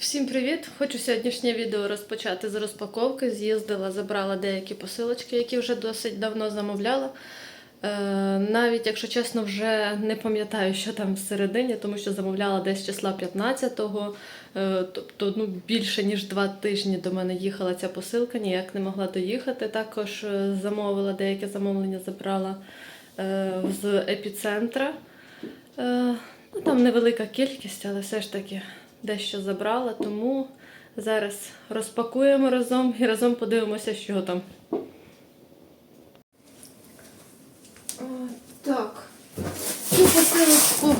Всім привіт! Хочу сьогоднішнє відео розпочати з розпаковки. З'їздила, забрала деякі посилочки, які вже досить давно замовляла. Е, навіть, якщо чесно, вже не пам'ятаю, що там всередині, тому що замовляла десь числа 15-го, е, тобто ну, більше ніж два тижні до мене їхала ця посилка, ніяк не могла доїхати. Також е, замовила деяке замовлення, забрала з епіцентра. Ну, там невелика кількість, але все ж таки дещо забрала, тому зараз розпакуємо разом і разом подивимося, що там. Так, цю посилку,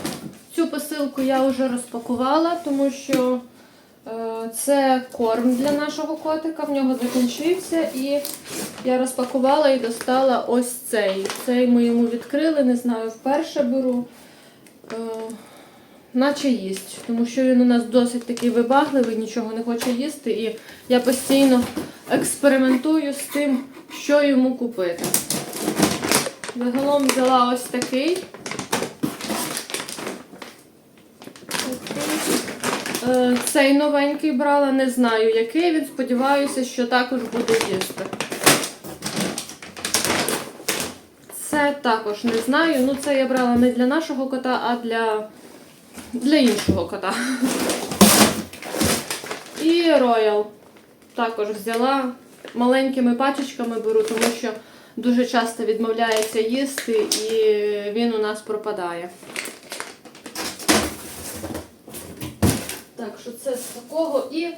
цю посилку я вже розпакувала, тому що е, це корм для нашого котика, в нього закінчився, і я розпакувала і достала ось цей. Цей ми йому відкрили, не знаю, вперше беру. Е, наче їсть, тому що він у нас досить такий вибагливий, нічого не хоче їсти, і я постійно експериментую з тим, що йому купити. Загалом взяла ось такий. Е, Цей новенький брала, не знаю який він, сподіваюся, що також буде їсти. Це також не знаю. Ну, це я брала не для нашого кота, а для для іншого кота. І роял також взяла. Маленькими пачечками беру, тому що дуже часто відмовляється їсти і він у нас пропадає. Так, що це з такого і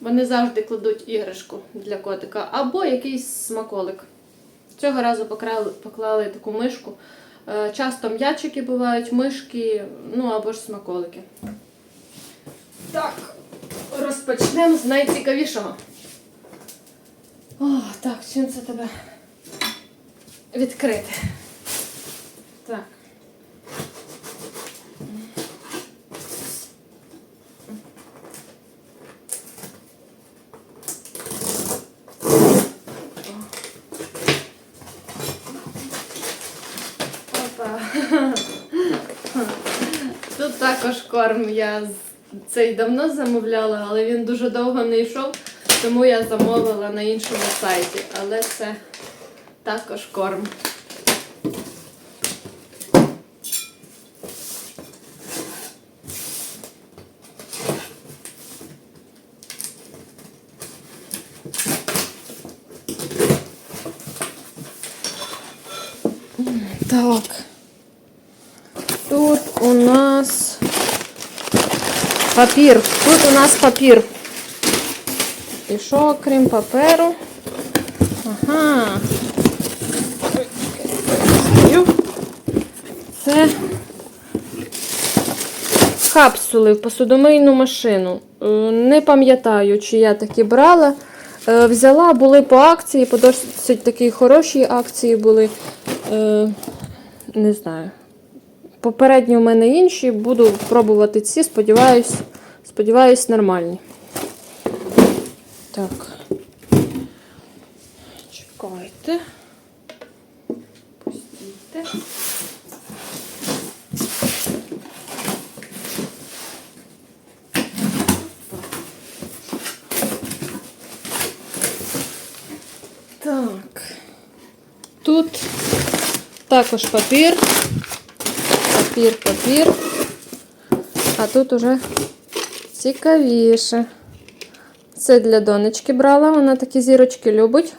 вони завжди кладуть іграшку для котика або якийсь смаколик. Цього разу поклали, поклали таку мишку. Е, Часто м'ячики бувають, мишки, ну або ж смаколики. Так, розпочнемо з найцікавішого. О, так, чим це тебе відкрити? Так. Опа. Тут також корм. Я цей давно замовляла, але він дуже довго не йшов, тому я замовила на іншому сайті. Але це також корм. Так. Тут у нас папір. Тут у нас папір. І що, крім паперу? Ага. Це капсули в посудомийну машину. Е, Не пам'ятаю, чи я такі брала. Е, Взяла, були по акції, по досить такій хорошій акції були. Е, Не знаю. Попередні у мене інші, буду пробувати ці, сподіваюсь, сподіваюсь, нормальні. Так. Чекайте. Пустійте. Так. Тут також папір. Папір, папір. А тут уже цікавіше. Це для донечки брала, вона такі зірочки любить.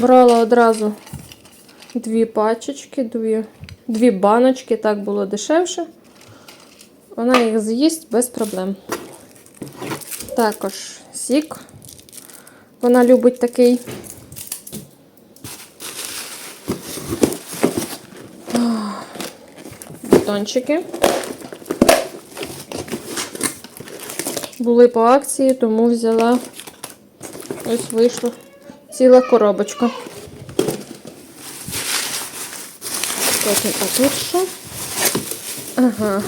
Брала одразу дві пачечки, дві, дві баночки, так було дешевше. Вона їх з'їсть без проблем. Також сік. Вона любить такий. Батончики. Були по акції, тому взяла. Ось вийшла ціла коробочка. Потім а тут що? Ага.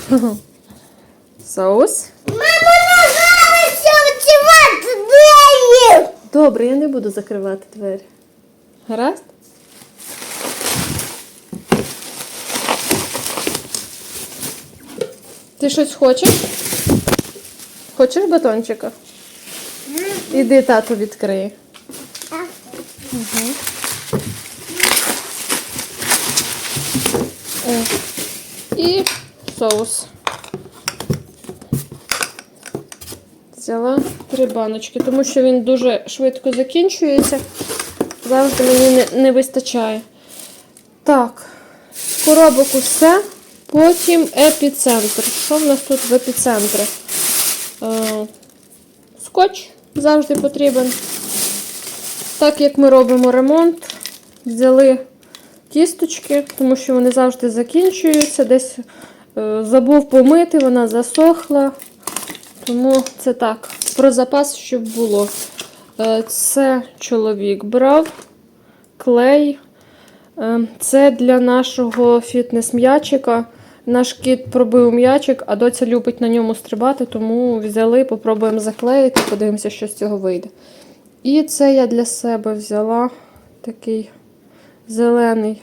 Соус. Мама нажалася відчувати двері. Добре, я не буду закривати двері. Гаразд? Ти щось хочеш? Хочеш батончика? Іди тату відкриє. Так. О. І соус. Взяла три баночки, тому що він дуже швидко закінчується. Завжди мені не, не вистачає. Так, коробок усе. Потім епіцентр. Що в нас тут в епіцентрі? Е, скотч завжди потрібен. Так як ми робимо ремонт, взяли тісточки, тому що вони завжди закінчуються. Десь е, забув помити, вона засохла. Тому це так, про запас, щоб було. Е, це чоловік брав, клей. Це для нашого фітнес-м'ячика. Наш кіт пробив м'ячик, а доця любить на ньому стрибати, тому взяли, попробуємо заклеїти, подивимося, що з цього вийде. І це я для себе взяла такий зелений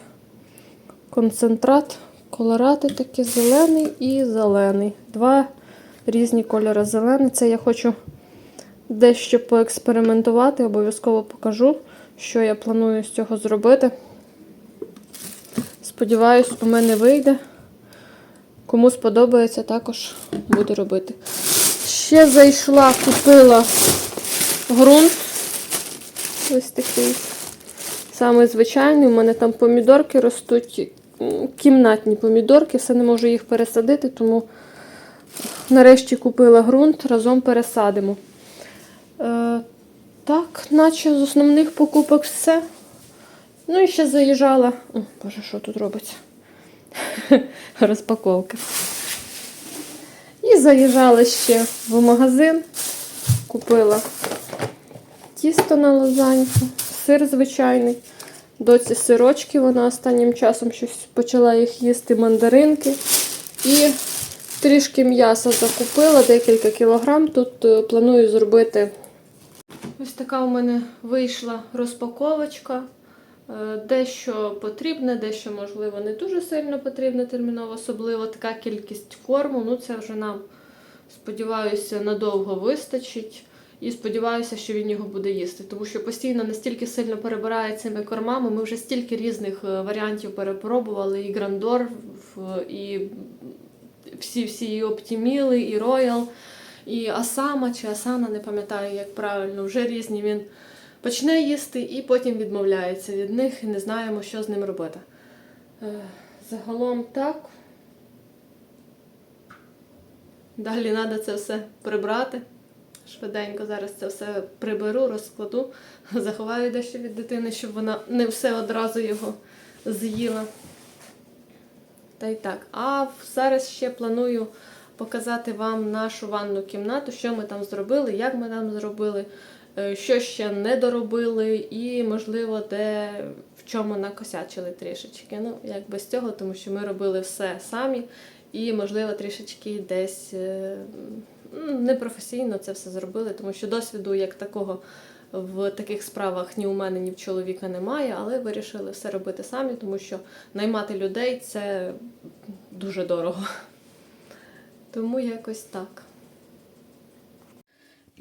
концентрат. Колорати такі зелений і зелений. Два різні кольори зелений. Це я хочу дещо поекспериментувати, обов'язково покажу, що я планую з цього зробити. Сподіваюсь, у мене вийде. Кому сподобається, також буду робити. Ще зайшла, купила ґрунт. Ось такий. Самий звичайний. У мене там помідорки ростуть, кімнатні помідорки, все не можу їх пересадити, тому нарешті купила ґрунт, разом пересадимо. Е, так, наче з основних покупок все. Ну і ще заїжджала. О, Боже, що тут робиться? Розпаковка. І заїжджала ще в магазин, купила тісто на лазаньку, сир звичайний. Доці сирочки, вона останнім часом щось почала їх їсти, мандаринки. І трішки м'яса закупила, декілька кілограм. Тут е, планую зробити. Ось така у мене вийшла розпаковочка. Е, Дещо потрібне, дещо, можливо, не дуже сильно потрібне терміново, особливо така кількість корму. Ну, це вже нам, сподіваюся, надовго вистачить. І сподіваюся, що він його буде їсти. Тому що постійно настільки сильно перебирає цими кормами. Ми вже стільки різних е, варіантів перепробували: і Грандор, і всі всі і Оптіміли, і Роял, і Асама чи Асана, не пам'ятаю, як правильно, вже різні він почне їсти і потім відмовляється від них і не знаємо, що з ним робити. Е, Загалом так. Далі треба це все прибрати. Швиденько зараз це все приберу, розкладу, заховаю дещо від дитини, щоб вона не все одразу його з'їла. Та й так. А зараз ще планую показати вам нашу ванну кімнату, що ми там зробили, як ми там зробили, що ще не доробили, і, можливо, де в чому накосячили трішечки. Ну, як без цього, тому що ми робили все самі, і, можливо, трішечки десь е, непрофесійно це все зробили, тому що досвіду як такого. В таких справах ні у мене, ні в чоловіка немає, але вирішили все робити самі, тому що наймати людей це дуже дорого. Тому якось так.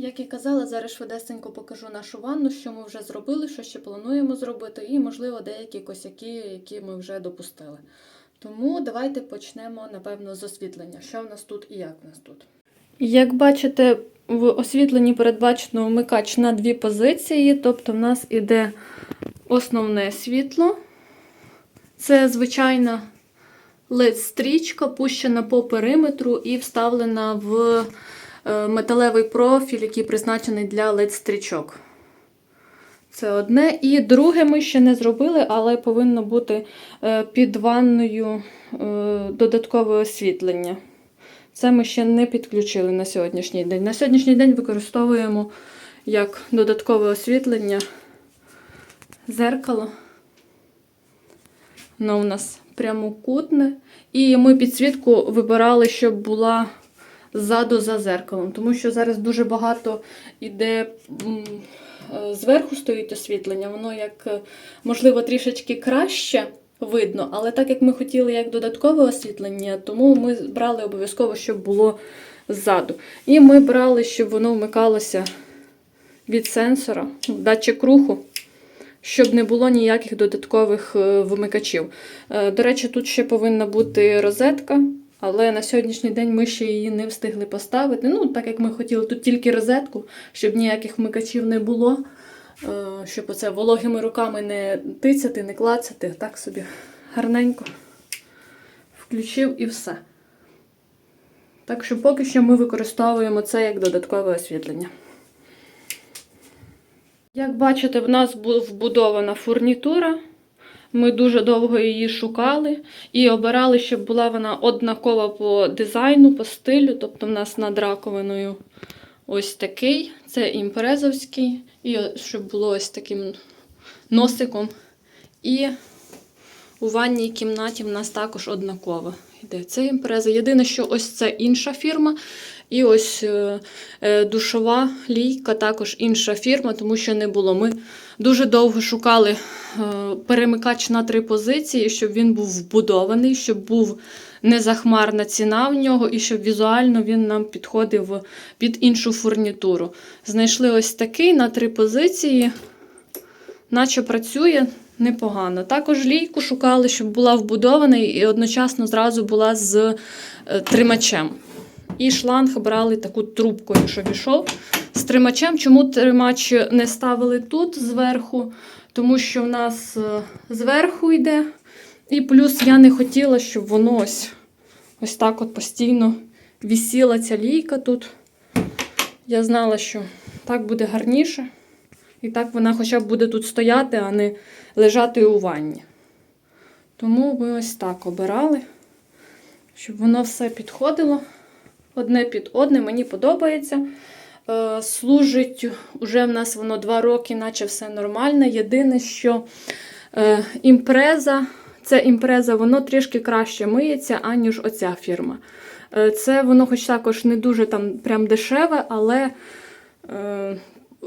Як і казала, зараз швидесенько покажу нашу ванну, що ми вже зробили, що ще плануємо зробити, і, можливо, деякі косяки, які ми вже допустили. Тому давайте почнемо, напевно, з освітлення. Що в нас тут і як в нас тут. Як бачите, в освітленні передбачено вмикач на дві позиції, тобто в нас іде основне світло. Це звичайна LED-стрічка, пущена по периметру і вставлена в металевий профіль, який призначений для LED-стрічок. Це одне. І друге ми ще не зробили, але повинно бути е, під ванною е, додаткове освітлення. Це ми ще не підключили на сьогоднішній день. На сьогоднішній день використовуємо як додаткове освітлення зеркало. Воно у нас прямокутне. І ми підсвітку вибирали, щоб була ззаду за зеркалом. Тому що зараз дуже багато іде е, зверху стоїть освітлення, воно як, е, можливо, трішечки краще видно, але так як ми хотіли як додаткове освітлення, тому ми брали обов'язково, щоб було ззаду. І ми брали, щоб воно вмикалося від сенсора, датчик руху, щоб не було ніяких додаткових е, вимикачів. Е, До речі, тут ще повинна бути розетка, але на сьогоднішній день ми ще її не встигли поставити. Ну, так як ми хотіли тут тільки розетку, щоб ніяких вмикачів не було, е, щоб оце вологими руками не тицяти, не клацати. Так собі гарненько включив і все. Так що поки що ми використовуємо це як додаткове освітлення. Як бачите, в нас бу- вбудована фурнітура. Ми дуже довго її шукали і обирали, щоб була вона однакова по дизайну, по стилю. Тобто в нас над раковиною ось такий, це імпрезовський, і щоб було ось таким носиком. І у ванній кімнаті в нас також однаково йде. Це імпреза. Єдине, що ось це інша фірма. І ось е, е, душова лійка також інша фірма, тому що не було. Ми дуже довго шукали е, перемикач на три позиції, щоб він був вбудований, щоб був незахмарна ціна в нього, і щоб візуально він нам підходив під іншу фурнітуру. Знайшли ось такий на три позиції, наче працює непогано. Також лійку шукали, щоб була вбудована і одночасно зразу була з е, тримачем. І шланг брали таку трубку, якщо пішов з тримачем. Чому тримач не ставили тут зверху? Тому що в нас е, зверху йде. І плюс я не хотіла, щоб воно ось, ось так от постійно вісіла ця лійка тут. Я знала, що так буде гарніше. І так вона хоча б буде тут стояти, а не лежати у ванні. Тому ми ось так обирали, щоб воно все підходило одне під одне. Мені подобається. Е, служить уже в нас воно два роки, наче все нормально. Єдине, що е, імпреза, це імпреза, воно трішки краще миється, аніж оця фірма. Е, це воно, хоч також не дуже там прям дешеве, але.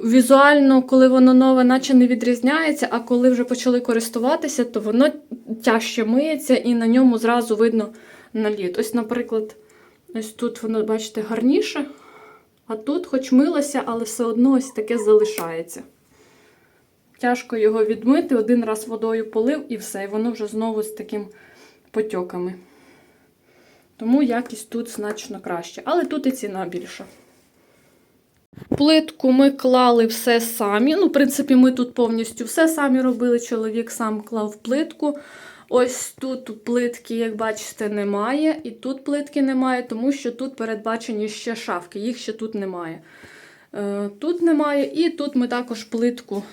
Візуально, коли воно нове, наче не відрізняється, а коли вже почали користуватися, то воно тяжче миється і на ньому зразу видно наліт. Ось, наприклад, ось тут воно, бачите, гарніше, а тут, хоч милося, але все одно ось таке залишається. Тяжко його відмити, один раз водою полив і все, і воно вже знову з таким потьоками. Тому якість тут значно краще. Але тут і ціна більша. Плитку ми клали все самі. Ну, в принципі, ми тут повністю все самі робили. Чоловік сам клав плитку. Ось тут плитки, як бачите, немає. І тут плитки немає, тому що тут передбачені ще шафки, їх ще тут немає. Е, Тут немає, і тут ми також плитку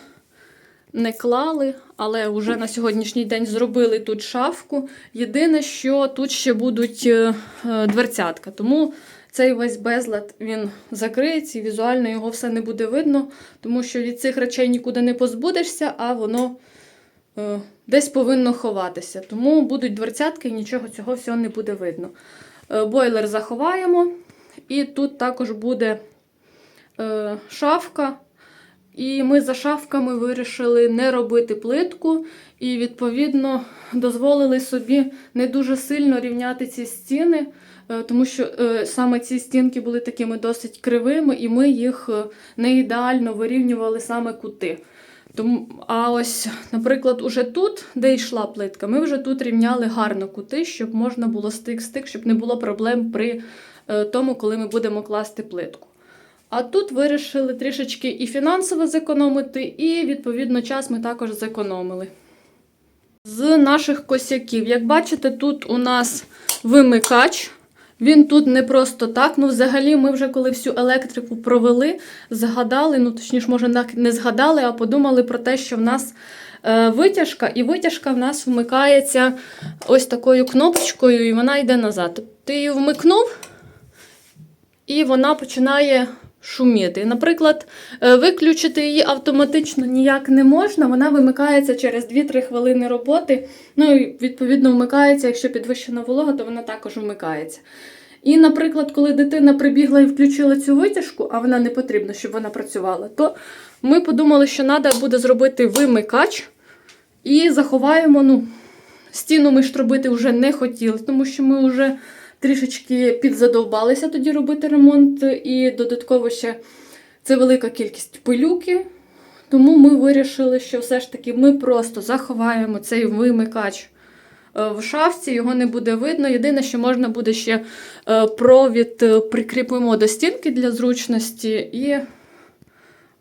не клали, але вже на сьогоднішній день зробили тут шафку. Єдине, що тут ще будуть е, е, дверцятка. Тому цей весь безлад він закриється і візуально його все не буде видно, тому що від цих речей нікуди не позбудешся, а воно е, десь повинно ховатися. Тому будуть дверцятки і нічого цього всього не буде видно. Е, бойлер заховаємо, і тут також буде е, шафка. І ми за шафками вирішили не робити плитку, і, відповідно, дозволили собі не дуже сильно рівняти ці стіни, е, тому що е, саме ці стінки були такими досить кривими, і ми їх е, не ідеально вирівнювали саме кути. Тому, а ось, наприклад, уже тут, де йшла плитка, ми вже тут рівняли гарно кути, щоб можна було стик-стик, щоб не було проблем при тому, коли ми будемо класти плитку. А тут вирішили трішечки і фінансово зекономити, і відповідно час ми також зекономили. З наших косяків, як бачите, тут у нас вимикач. Він тут не просто так. Ну, взагалі, ми вже коли всю електрику провели, згадали, ну точніше, може, не згадали, а подумали про те, що в нас е, витяжка, і витяжка в нас вмикається ось такою кнопочкою, і вона йде назад. Ти її вмикнув, і вона починає шуміти. Наприклад, е, виключити її автоматично ніяк не можна, вона вимикається через 2-3 хвилини роботи. Ну і відповідно вмикається, якщо підвищена волога, то вона також вмикається. І, наприклад, коли дитина прибігла і включила цю витяжку, а вона не потрібна, щоб вона працювала, то ми подумали, що треба буде зробити вимикач і заховаємо. ну, Стіну ми ж робити вже не хотіли, тому що ми вже трішечки підзадовбалися тоді робити ремонт, і додатково ще це велика кількість пилюки. Тому ми вирішили, що все ж таки ми просто заховаємо цей вимикач е, в шафці, його не буде видно. Єдине, що можна буде ще е, провід е, прикріпимо до стінки для зручності і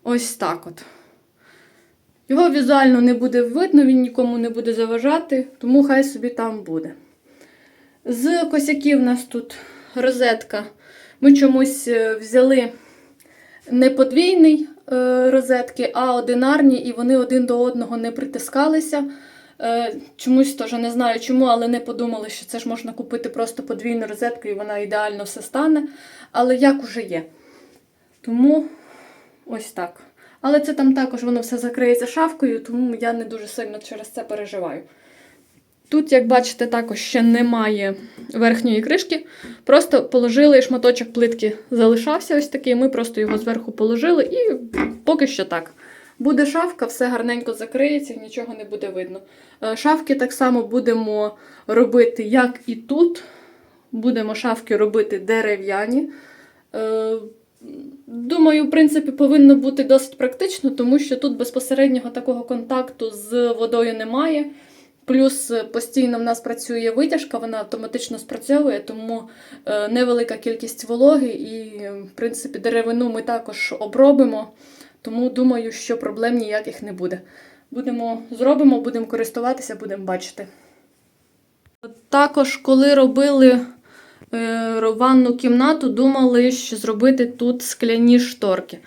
ось так от. Його візуально не буде видно, він нікому не буде заважати, тому хай собі там буде. З косяків у нас тут розетка. Ми чомусь е, взяли не подвійний е, розетки, а одинарні, і вони один до одного не притискалися. Е, чомусь теж не знаю чому, але не подумали, що це ж можна купити просто подвійну розетку і вона ідеально все стане. Але як уже є. Тому ось так. Але це там також воно все закриється шафкою, тому я не дуже сильно через це переживаю. Тут, як бачите, також ще немає верхньої кришки. Просто положили шматочок плитки, залишався ось такий. Ми просто його зверху положили і поки що так. Буде шафка, все гарненько закриється, нічого не буде видно. Е, Шафки так само будемо робити, як і тут. Будемо шафки робити дерев'яні. Е, Думаю, в принципі, повинно бути досить практично, тому що тут безпосереднього такого контакту з водою немає. Плюс е, постійно в нас працює витяжка, вона автоматично спрацьовує, тому е, невелика кількість вологи, і, е, в принципі, деревину ми також обробимо. Тому думаю, що проблем ніяких не буде. Будемо зробимо, будемо користуватися, будемо бачити. Також, коли робили ванну кімнату, думали, що зробити тут скляні шторки.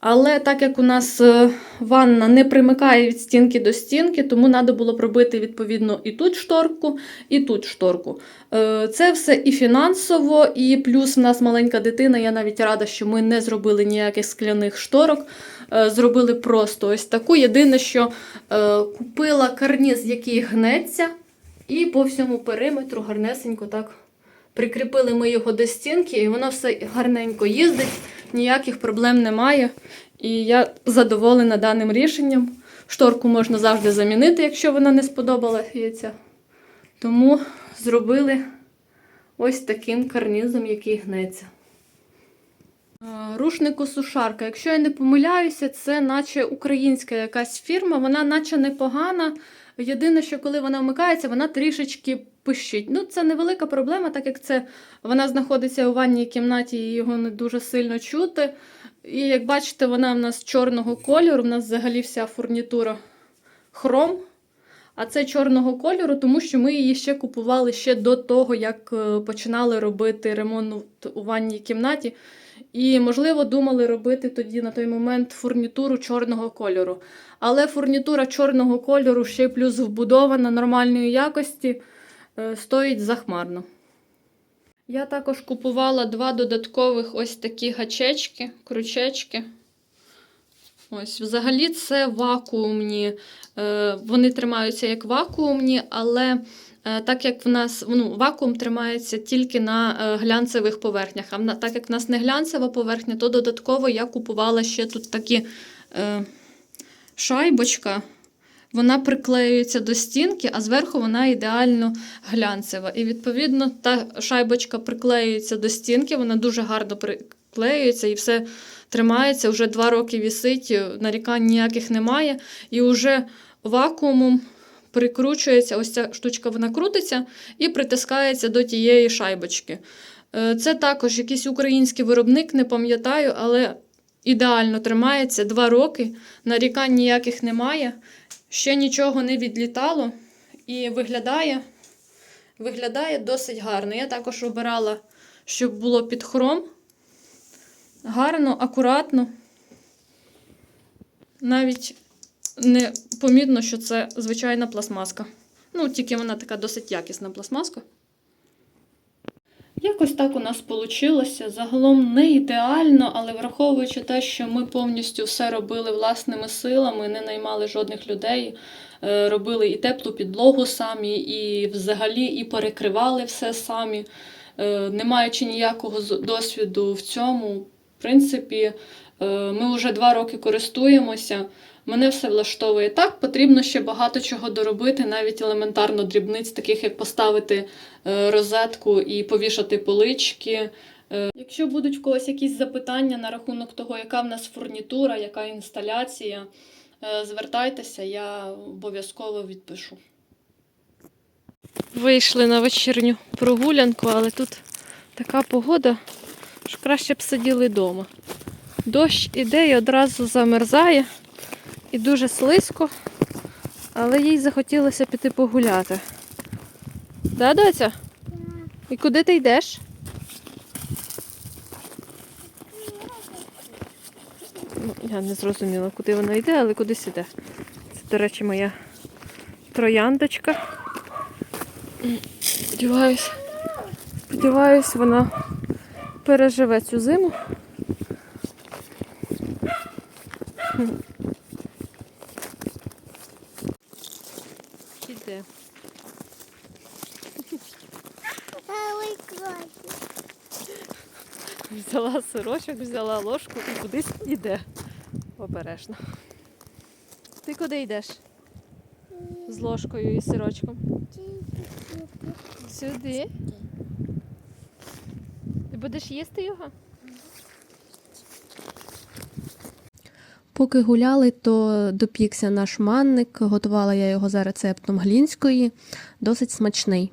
Але так як у нас е, ванна не примикає від стінки до стінки, тому треба було б робити відповідно і тут шторку, і тут шторку. Е, Це все і фінансово, і плюс в нас маленька дитина. Я навіть рада, що ми не зробили ніяких скляних шторок. Е, Зробили просто ось таку. Єдине, що купила карніз, який гнеться, і по всьому периметру гарнесенько так прикріпили ми його до стінки, і воно все гарненько їздить, ніяких проблем немає. І я задоволена даним рішенням. Шторку можна завжди замінити, якщо вона не сподобалася. Тому зробили ось таким карнізом, який гнеться. Е, Рушнику сушарка. Якщо я не помиляюся, це наче українська якась фірма, вона наче непогана. Єдине, що коли вона вмикається, вона трішечки пищить. Ну, це невелика проблема, так як це вона знаходиться у ванній кімнаті, і його не дуже сильно чути. І як бачите, вона в нас чорного кольору, в нас взагалі вся фурнітура хром. А це чорного кольору, тому що ми її ще купували ще до того, як е, починали робити ремонт у ванній кімнаті. І, можливо, думали робити тоді на той момент фурнітуру чорного кольору. Але фурнітура чорного кольору ще й плюс вбудована нормальної якості, е, стоїть захмарно. Я також купувала два додаткових ось такі гачечки, крючечки. Ось, взагалі, це вакуумні. Е, Вони тримаються як вакуумні, але так як в нас ну, вакуум тримається тільки на е, глянцевих поверхнях. А так як в нас не глянцева поверхня, то додатково я купувала ще тут такі е, шайбочка. Вона приклеюється до стінки, а зверху вона ідеально глянцева. І відповідно та шайбочка приклеюється до стінки, вона дуже гарно приклеюється і все тримається. Вже два роки вісить, нарікань ніяких немає. І вже вакуумом прикручується, ось ця штучка вона крутиться і притискається до тієї шайбочки. Е, Це також якийсь український виробник, не пам'ятаю, але ідеально тримається два роки. Нарікань ніяких немає. Ще нічого не відлітало і виглядає, виглядає досить гарно. Я також обирала, щоб було під хром. Гарно, акуратно. Навіть не помітно, що це звичайна пластмаска. Ну, тільки вона така досить якісна пластмаска. Якось так у нас вийшло. Загалом не ідеально, але враховуючи те, що ми повністю все робили власними силами, не наймали жодних людей, е, робили і теплу підлогу самі, і взагалі і перекривали все самі, е, не маючи ніякого досвіду в цьому, в принципі, Ми вже два роки користуємося. Мене все влаштовує. Так, потрібно ще багато чого доробити, навіть елементарно дрібниць, таких як поставити е, розетку і повішати полички. Е, Якщо будуть в когось якісь запитання на рахунок того, яка в нас фурнітура, яка інсталяція, е, звертайтеся, я обов'язково відпишу. Вийшли на вечірню прогулянку, але тут така погода, що краще б сиділи вдома. Дощ іде і одразу замерзає, і дуже слизько, але їй захотілося піти погуляти. Да, доця? І куди ти йдеш? Ну, я не зрозуміла, куди вона йде, але кудись іде. Це, до речі, моя трояндочка. Сподіваюсь, сподіваюсь, вона переживе цю зиму. Взяла взяла ложку і кудись іде. Обережно. Ти куди йдеш? З ложкою і сирочком. Сюди. Ти будеш їсти його? Поки гуляли, то допікся наш манник. Готувала я його за рецептом глінської. Досить смачний.